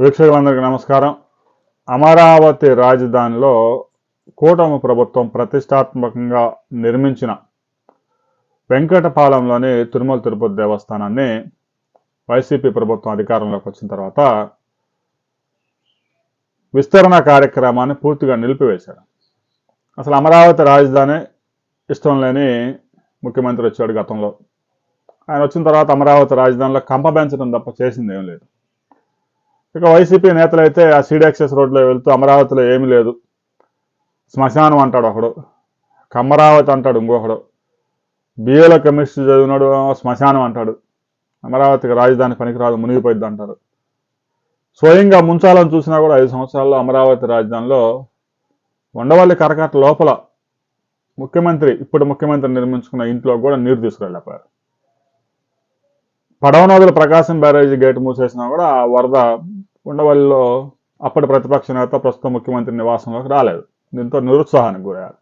వీక్షకులందరికీ నమస్కారం. అమరావతి రాజధానిలో కూటమి ప్రభుత్వం ప్రతిష్టాత్మకంగా నిర్మించిన వెంకటపాలెంలోని తిరుమల తిరుపతి దేవస్థానాన్ని వైసీపీ ప్రభుత్వం అధికారంలోకి వచ్చిన తర్వాత విస్తరణ కార్యక్రమాన్ని పూర్తిగా నిలిపివేశాడు అసలు అమరావతి రాజధాని ఇష్టం లేని ముఖ్యమంత్రి వచ్చాడు గతంలో. ఆయన వచ్చిన తర్వాత అమరావతి రాజధానిలో కంప పెంచడం తప్ప చేసింది ఏం లేదు. ఇక వైసీపీ నేతలు అయితే ఆ సీడాక్సెస్ రోడ్లో వెళ్తూ అమరావతిలో ఏమీ లేదు. శ్మశానం అంటాడు ఒకడు. కమరావతి అంటాడు ఇంకొకడు. బిఏలో కెమిస్ట్రీ చదివినాడు శ్మశానం అంటాడు. అమరావతికి రాజధాని పనికిరాదు మునిగిపోయింది అంటారు. స్వయంగా ముంచాలని చూసినా కూడా ఐదు సంవత్సరాల్లో అమరావతి రాజధానిలో ఉండవల్లి కరకట్ట లోపల ముఖ్యమంత్రి ఇప్పుడు ముఖ్యమంత్రి నిర్మించుకున్న ఇంట్లో కూడా నీరు తీసుకెళ్ళిపోయారు పడవ నదుల ప్రకాశం బ్యారేజీ గేట్ మూసేసినా కూడా ఆ వరద ఉండవల్లిలో అప్పటి ప్రతిపక్ష నేత ప్రస్తుత ముఖ్యమంత్రి నివాసంలోకి రాలేదు. దీంతో నిరుత్సాహానికి గురయ్యారు.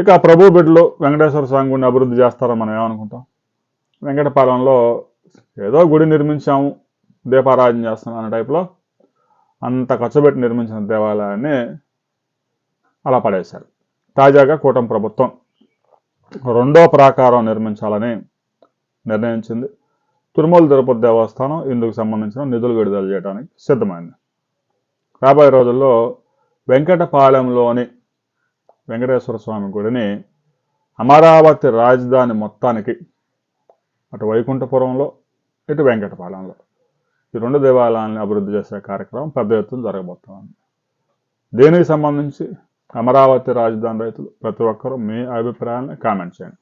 ఇక ప్రభు బిడ్డలు వెంకటేశ్వర స్వామి గుడిని అభివృద్ధి చేస్తారని మనం ఏమనుకుంటాం? వెంకటపాలెంలో ఏదో గుడి నిర్మించాము దీపారాధన చేస్తున్నాం అనే టైప్లో అంత ఖర్చు పెట్టి నిర్మించిన దేవాలయాన్ని అలా పడేశారు. తాజాగా కూటమి ప్రభుత్వం రెండో ప్రాకారం నిర్మించాలని నిర్ణయించింది. తిరుమల తిరుపతి దేవస్థానం ఇందుకు సంబంధించిన నిధులు విడుదల చేయడానికి సిద్ధమైంది. రాబోయే రోజుల్లో వెంకటపాలెంలోని వెంకటేశ్వర స్వామి గుడిని అమరావతి రాజధాని మొత్తానికి అటు వైకుంఠపురంలో ఇటు వెంకటపాలెంలో. ఈ రెండు దేవాలయాలను అభివృద్ధి చేసే కార్యక్రమం పెద్ద ఎత్తున జరగబోతోంది. దీనికి సంబంధించి అమరావతి రాజధాని రైతులు ప్రతి ఒక్కరూ మీ అభిప్రాయాన్ని కామెంట్ చేయండి.